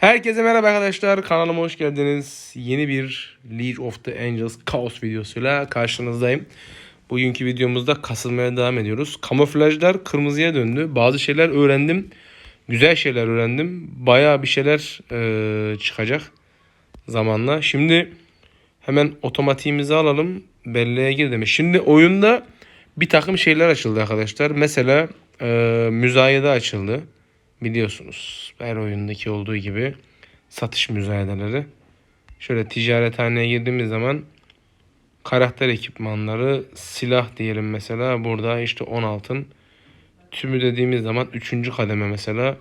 Herkese merhaba arkadaşlar. Kanalıma hoş geldiniz. Yeni bir League of the Angels Chaos videosuyla karşınızdayım. Bugünkü videomuzda kasılmaya devam ediyoruz. Kamuflajlar kırmızıya döndü. Bazı şeyler öğrendim. Güzel şeyler öğrendim. Bayağı bir şeyler eee, çıkacak zamanla. Şimdi hemen otomatiğimizi alalım. Belleğe gir demiş. Şimdi oyunda bir takım şeyler açıldı arkadaşlar. Mesela eee müzayede açıldı. Biliyorsunuz her oyundaki olduğu gibi satış müzayedeleri. Şöyle ticarethaneye girdiğimiz zaman karakter ekipmanları, silah diyelim mesela burada işte 10 altın. Tümü dediğimiz zaman 3. kademe mesela.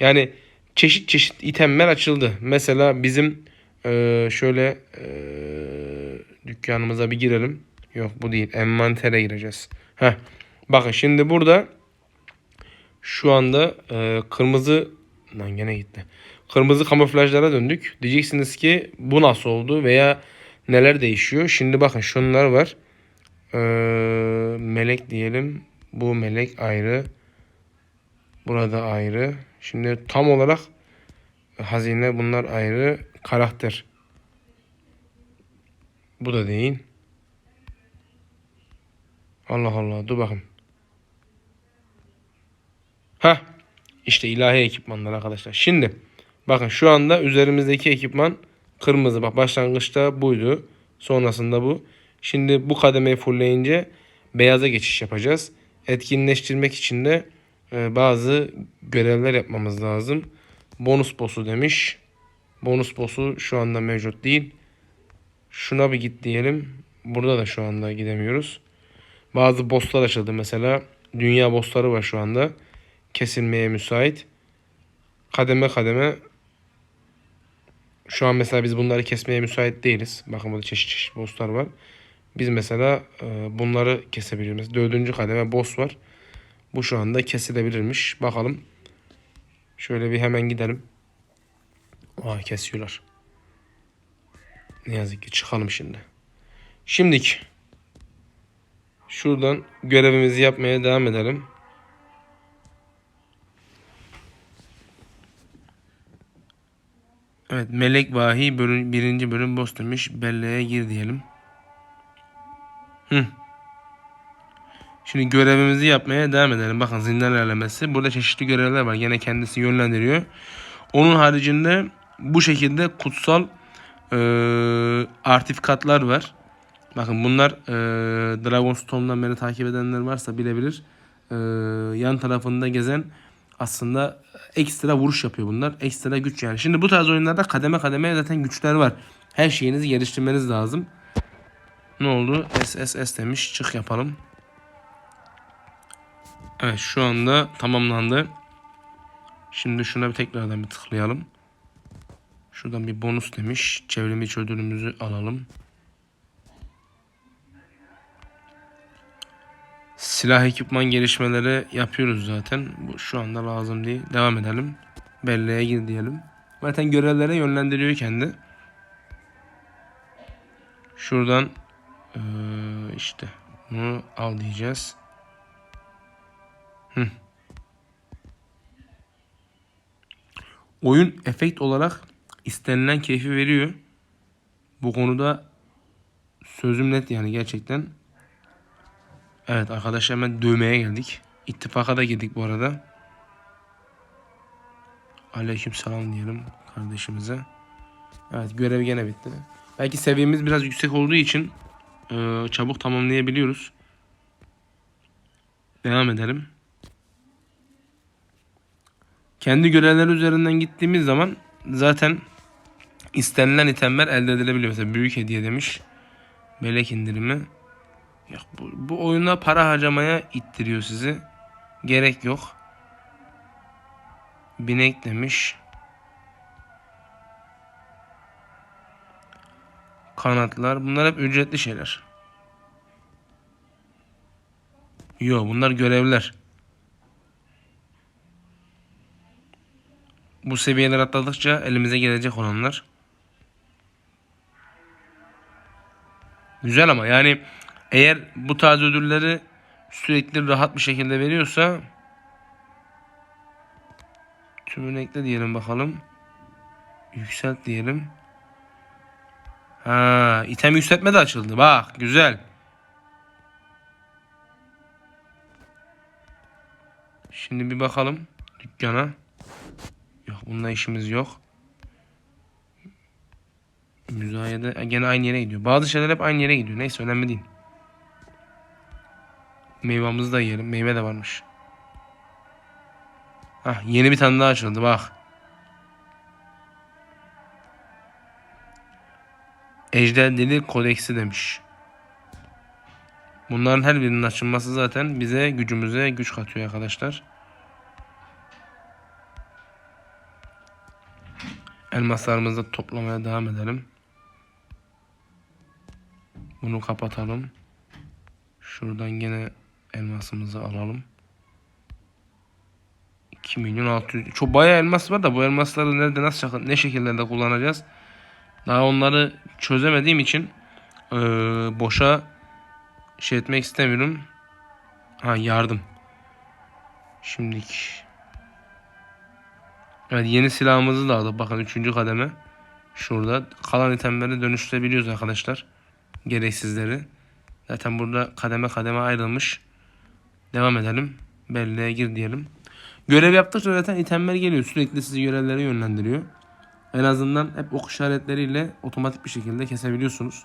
Yani çeşit çeşit itemler açıldı. Mesela bizim eee, şöyle eee, dükkanımıza bir girelim. Yok bu değil. Envantere gireceğiz. Heh. Bakın şimdi burada şu anda e, kırmızı lan gene gitti. Kırmızı kamuflajlara döndük. Diyeceksiniz ki bu nasıl oldu veya neler değişiyor? Şimdi bakın şunlar var. E, melek diyelim. Bu melek ayrı. Burada ayrı. Şimdi tam olarak hazine bunlar ayrı. Karakter. Bu da değil. Allah Allah dur bakın. Ha, işte ilahi ekipmanlar arkadaşlar. Şimdi bakın şu anda üzerimizdeki ekipman kırmızı. Bak başlangıçta buydu. Sonrasında bu. Şimdi bu kademeyi fullleyince beyaza geçiş yapacağız. Etkinleştirmek için de e, bazı görevler yapmamız lazım. Bonus boss'u demiş. Bonus boss'u şu anda mevcut değil. Şuna bir git diyelim. Burada da şu anda gidemiyoruz. Bazı bosslar açıldı mesela. Dünya bossları var şu anda kesilmeye müsait. Kademe kademe şu an mesela biz bunları kesmeye müsait değiliz. Bakın burada çeşit çeşit bosslar var. Biz mesela e, bunları kesebiliyoruz. Dördüncü kademe boss var. Bu şu anda kesilebilirmiş. Bakalım. Şöyle bir hemen gidelim. Aa kesiyorlar. Ne yazık ki çıkalım şimdi. Şimdiki. Şuradan görevimizi yapmaya devam edelim. Evet Melek Vahi bölüm, birinci bölüm boss demiş. Belleğe gir diyelim. Hı. Şimdi görevimizi yapmaya devam edelim. Bakın zindan ilerlemesi. Burada çeşitli görevler var. Yine kendisi yönlendiriyor. Onun haricinde bu şekilde kutsal e, artifikatlar var. Bakın bunlar e, Dragonstone'dan beni takip edenler varsa bilebilir. E, yan tarafında gezen aslında ekstra vuruş yapıyor bunlar. Ekstra güç yani. Şimdi bu tarz oyunlarda kademe kademe zaten güçler var. Her şeyinizi geliştirmeniz lazım. Ne oldu? SSS demiş. Çık yapalım. Evet şu anda tamamlandı. Şimdi şuna bir tekrardan bir tıklayalım. Şuradan bir bonus demiş. Çevrimi iç ödülümüzü alalım. Silah ekipman gelişmeleri yapıyoruz zaten. Bu şu anda lazım değil. Devam edelim. Belleğe gir diyelim. Zaten görevlere yönlendiriyor kendi. Şuradan eee, işte bunu al diyeceğiz. Hı. Oyun efekt olarak istenilen keyfi veriyor. Bu konuda sözüm net yani gerçekten. Evet arkadaşlar hemen dövmeye geldik. İttifaka da girdik bu arada. Aleyküm selam diyelim kardeşimize. Evet görev gene bitti. Belki seviyemiz biraz yüksek olduğu için e, çabuk tamamlayabiliyoruz. Devam edelim. Kendi görevler üzerinden gittiğimiz zaman zaten istenilen itemler elde edilebiliyor. Mesela büyük hediye demiş. Melek indirimi. Yok, bu, bu oyuna para harcamaya ittiriyor sizi. Gerek yok. Binek demiş. Kanatlar. Bunlar hep ücretli şeyler. Yo bunlar görevler. Bu seviyeler atladıkça elimize gelecek olanlar. Güzel ama yani eğer bu tarz ödülleri sürekli rahat bir şekilde veriyorsa tümünü ekle diyelim bakalım. Yükselt diyelim. Ha, item yükseltme de açıldı. Bak güzel. Şimdi bir bakalım dükkana. Yok bununla işimiz yok. Müzayede gene aynı yere gidiyor. Bazı şeyler hep aynı yere gidiyor. Neyse önemli değil. Meyvamızı da yiyelim. Meyve de varmış. Hah yeni bir tane daha açıldı bak. Ejder Dili Kodeksi demiş. Bunların her birinin açılması zaten bize gücümüze güç katıyor arkadaşlar. Elmaslarımızı da toplamaya devam edelim. Bunu kapatalım. Şuradan gene elmasımızı alalım. 2 milyon 600. Çok bayağı elmas var da bu elmasları nerede nasıl ne şekillerde kullanacağız? Daha onları çözemediğim için eee, boşa şey etmek istemiyorum. Ha yardım. Şimdiki. Evet yeni silahımızı da aldık. Bakın 3. kademe. Şurada. Kalan itemleri dönüştürebiliyoruz arkadaşlar. Gereksizleri. Zaten burada kademe kademe ayrılmış. Devam edelim. Belleğe gir diyelim. Görev yaptıkça zaten itemler geliyor. Sürekli sizi görevlere yönlendiriyor. En azından hep ok işaretleriyle otomatik bir şekilde kesebiliyorsunuz.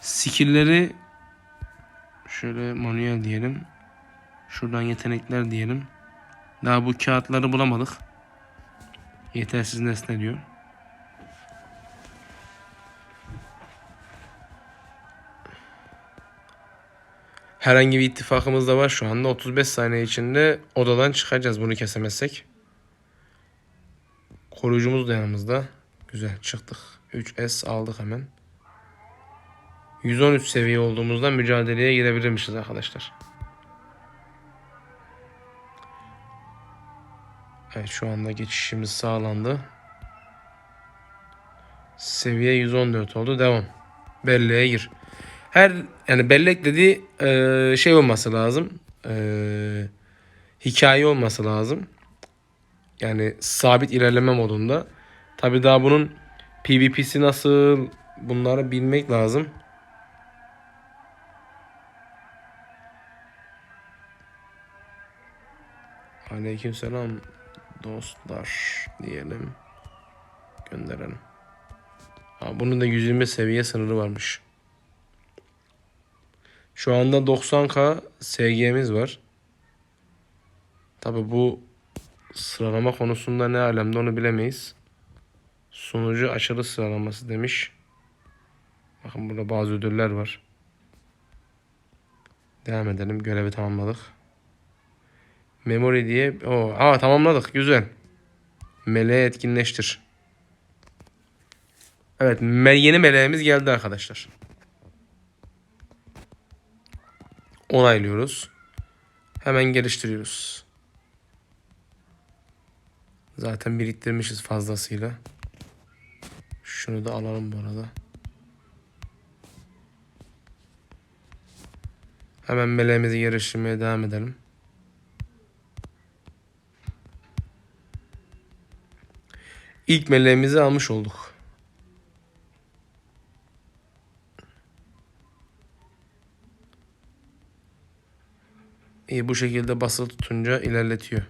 Skill'leri şöyle manuel diyelim. Şuradan yetenekler diyelim. Daha bu kağıtları bulamadık. Yetersiz nesne diyor. Herhangi bir ittifakımız da var şu anda. 35 saniye içinde odadan çıkacağız bunu kesemezsek. Koruyucumuz da yanımızda. Güzel çıktık. 3S aldık hemen. 113 seviye olduğumuzda mücadeleye girebilirmişiz arkadaşlar. Evet şu anda geçişimiz sağlandı. Seviye 114 oldu. Devam. Belleğe gir. Her yani bellek dediği eee, şey olması lazım. Eee, hikaye olması lazım. Yani sabit ilerleme modunda. Tabi daha bunun PvP'si nasıl bunları bilmek lazım. Aleykümselam dostlar diyelim. Gönderelim. Ha, bunun da 120 seviye sınırı varmış. Şu anda 90k SG'miz var. Tabi bu sıralama konusunda ne alemde onu bilemeyiz. Sunucu aşırı sıralaması demiş. Bakın burada bazı ödüller var. Devam edelim. Görevi tamamladık. Memory diye. O, aa tamamladık. Güzel. Meleği etkinleştir. Evet, yeni meleğimiz geldi arkadaşlar. Onaylıyoruz. Hemen geliştiriyoruz. Zaten biriktirmişiz fazlasıyla. Şunu da alalım bu arada. Hemen meleğimizi geliştirmeye devam edelim. İlk meleğimizi almış olduk. Bu şekilde basılı tutunca ilerletiyor.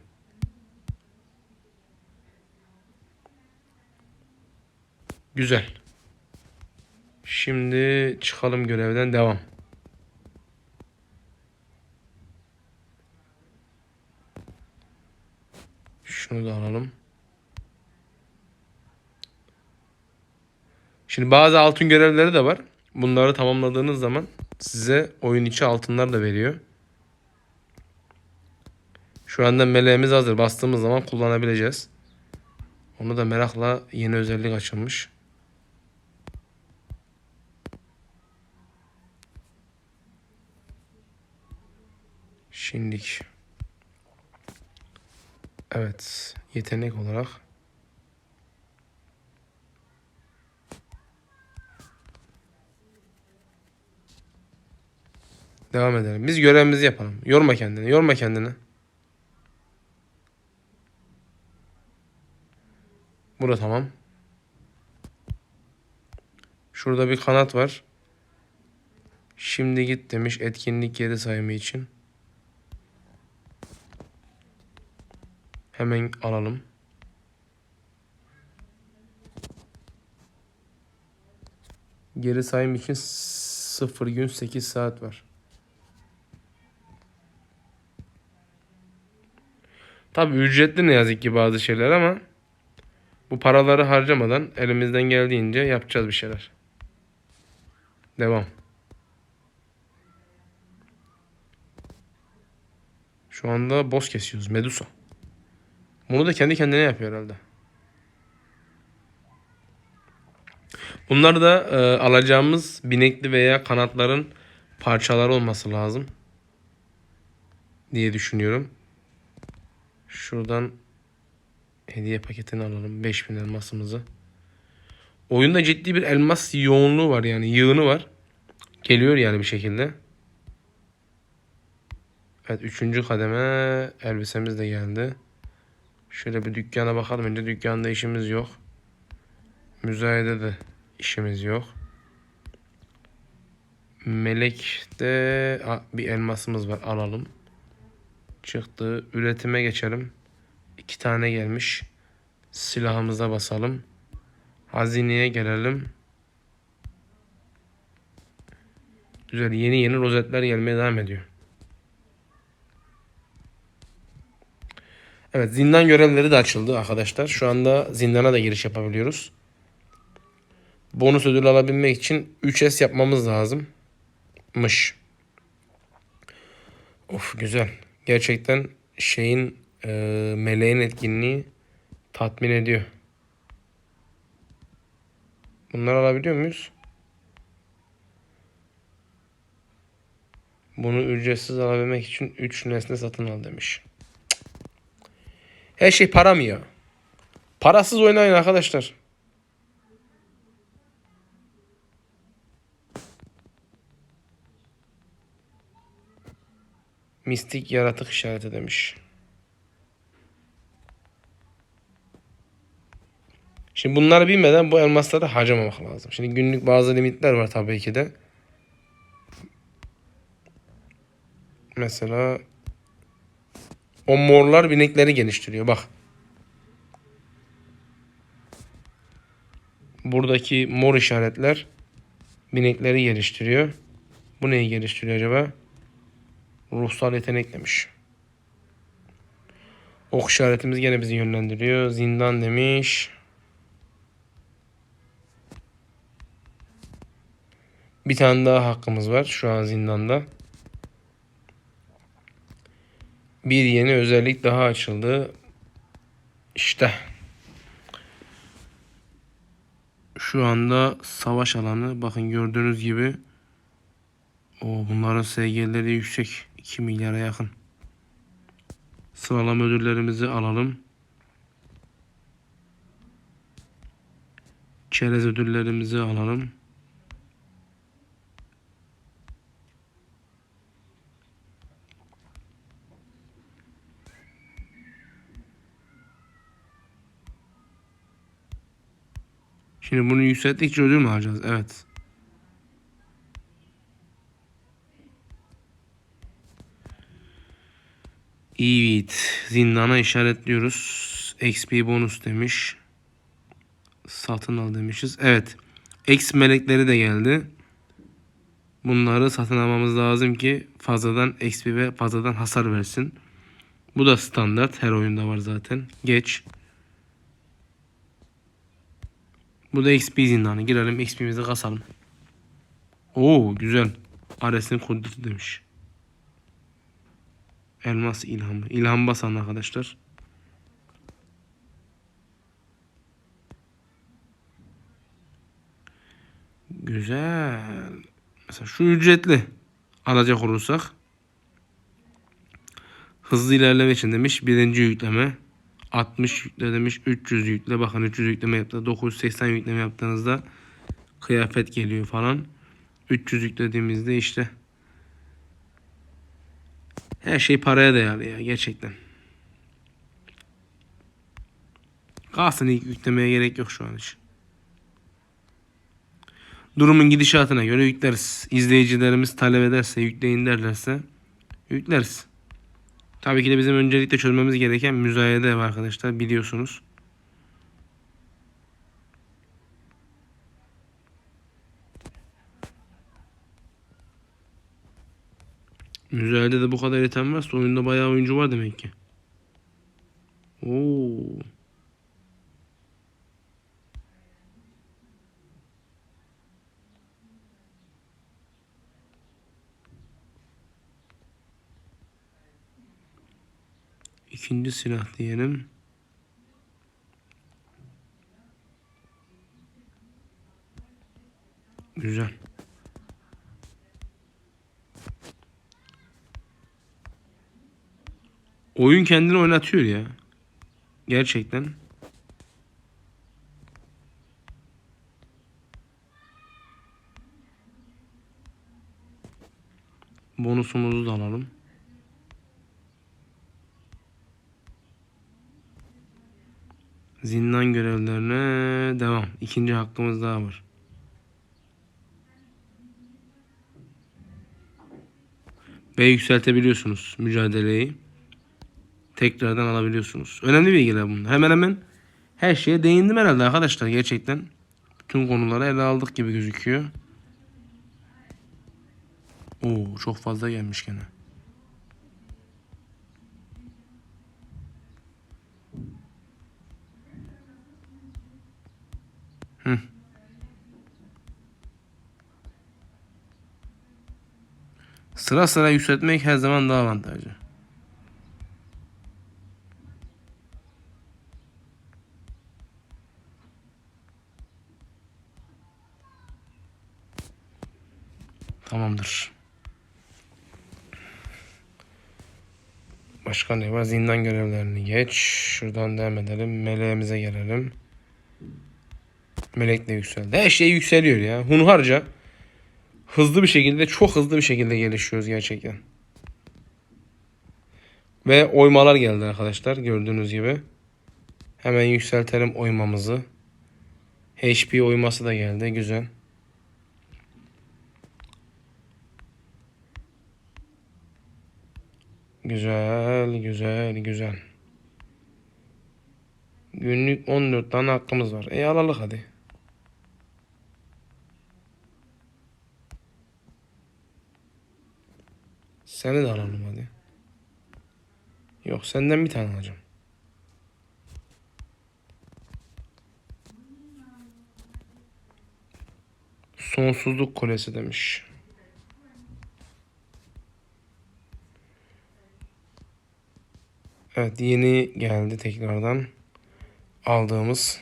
Güzel. Şimdi çıkalım görevden devam. Şunu da alalım. Şimdi bazı altın görevleri de var. Bunları tamamladığınız zaman size oyun içi altınlar da veriyor. Şu anda meleğimiz hazır. Bastığımız zaman kullanabileceğiz. Onu da merakla yeni özellik açılmış. Şimdilik. Evet. Yetenek olarak. Devam edelim. Biz görevimizi yapalım. Yorma kendini. Yorma kendini. Burada tamam. Şurada bir kanat var. Şimdi git demiş etkinlik geri sayımı için. Hemen alalım. Geri sayım için 0 gün 8 saat var. Tabi ücretli ne yazık ki bazı şeyler ama bu paraları harcamadan elimizden geldiğince yapacağız bir şeyler. Devam. Şu anda boss kesiyoruz. Medusa. Bunu da kendi kendine yapıyor herhalde. Bunlar da e, alacağımız binekli veya kanatların parçaları olması lazım. Diye düşünüyorum. Şuradan hediye paketini alalım. 5000 elmasımızı. Oyunda ciddi bir elmas yoğunluğu var yani yığını var. Geliyor yani bir şekilde. Evet üçüncü kademe elbisemiz de geldi. Şöyle bir dükkana bakalım. Önce dükkanda işimiz yok. Müzayede de işimiz yok. Melek'te bir elmasımız var alalım. Çıktı. Üretime geçelim. İki tane gelmiş. Silahımıza basalım. Hazineye gelelim. Güzel yeni yeni rozetler gelmeye devam ediyor. Evet zindan görevleri de açıldı arkadaşlar. Şu anda zindana da giriş yapabiliyoruz. Bonus ödül alabilmek için 3S yapmamız lazım. Mış. Of güzel. Gerçekten şeyin e, meleğin etkinliği tatmin ediyor. Bunları alabiliyor muyuz? Bunu ücretsiz alabilmek için 3 nesne satın al demiş. Her şey para mı ya? Parasız oynayın arkadaşlar. Mistik yaratık işareti demiş. Şimdi bunları bilmeden bu elmasları harcamamak lazım. Şimdi günlük bazı limitler var tabii ki de. Mesela o morlar binekleri geliştiriyor. Bak. Buradaki mor işaretler binekleri geliştiriyor. Bu neyi geliştiriyor acaba? Ruhsal yetenek demiş. Ok işaretimiz gene bizi yönlendiriyor. Zindan demiş. Bir tane daha hakkımız var şu an zindanda. Bir yeni özellik daha açıldı. İşte. Şu anda savaş alanı. Bakın gördüğünüz gibi. O bunların SG'leri yüksek. 2 milyara yakın. Sıralama ödüllerimizi alalım. Çerez ödüllerimizi alalım. Şimdi bunu yükselttikçe ödül mü alacağız? Evet. Evet. Zindana işaretliyoruz. XP bonus demiş. Satın al demişiz. Evet. X melekleri de geldi. Bunları satın almamız lazım ki fazladan XP ve fazladan hasar versin. Bu da standart. Her oyunda var zaten. Geç. Bu da XP zindanı. Girelim XP'mizi kasalım. Oo güzel. Ares'in kudreti demiş. Elmas ilhamı. İlham basan arkadaşlar. Güzel. Mesela şu ücretli alacak olursak hızlı ilerleme için demiş birinci yükleme 60 yükle demiş 300 yükle bakın 300 yükleme yaptı 980 yükleme yaptığınızda kıyafet geliyor falan 300 yüklediğimizde işte her şey paraya dayalı ya gerçekten. Kalsın ilk yüklemeye gerek yok şu an hiç. Durumun gidişatına göre yükleriz. İzleyicilerimiz talep ederse, yükleyin derlerse yükleriz. Tabii ki de bizim öncelikle çözmemiz gereken müzayede var arkadaşlar biliyorsunuz. Müzayede de bu kadar varsa oyunda bayağı oyuncu var demek ki. Oo. İkinci silah diyelim. Güzel. Oyun kendini oynatıyor ya. Gerçekten. Bonusumuzu da alalım. Zindan görevlerine devam. İkinci hakkımız daha var. Ve yükseltebiliyorsunuz mücadeleyi. Tekrardan alabiliyorsunuz. Önemli bilgiler bunlar. Hemen hemen her şeye değindim herhalde arkadaşlar gerçekten. Bütün konuları ele aldık gibi gözüküyor. Oo çok fazla gelmiş gene. Sıra sıra yükseltmek her zaman daha avantajlı. Tamamdır. Başka ne var? Zindan görevlerini geç. Şuradan devam edelim. Meleğimize gelelim. Melek de yükseldi. Her şey yükseliyor ya. Hunharca. Hızlı bir şekilde, çok hızlı bir şekilde gelişiyoruz gerçekten. Ve oymalar geldi arkadaşlar. Gördüğünüz gibi. Hemen yükseltelim oymamızı. HP oyması da geldi. Güzel. Güzel, güzel, güzel. Günlük 14 tane hakkımız var. E alalım hadi. Seni de alalım hadi. Yok senden bir tane alacağım. Sonsuzluk kulesi demiş. Evet yeni geldi tekrardan aldığımız.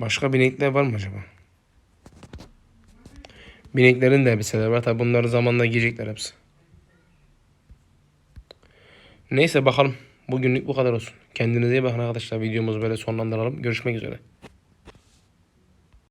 Başka binekler var mı acaba? Bineklerin de elbiseleri var. Tabi bunları zamanla giyecekler hepsi. Neyse bakalım. Bugünlük bu kadar olsun. Kendinize iyi bakın arkadaşlar. Videomuzu böyle sonlandıralım. Görüşmek üzere.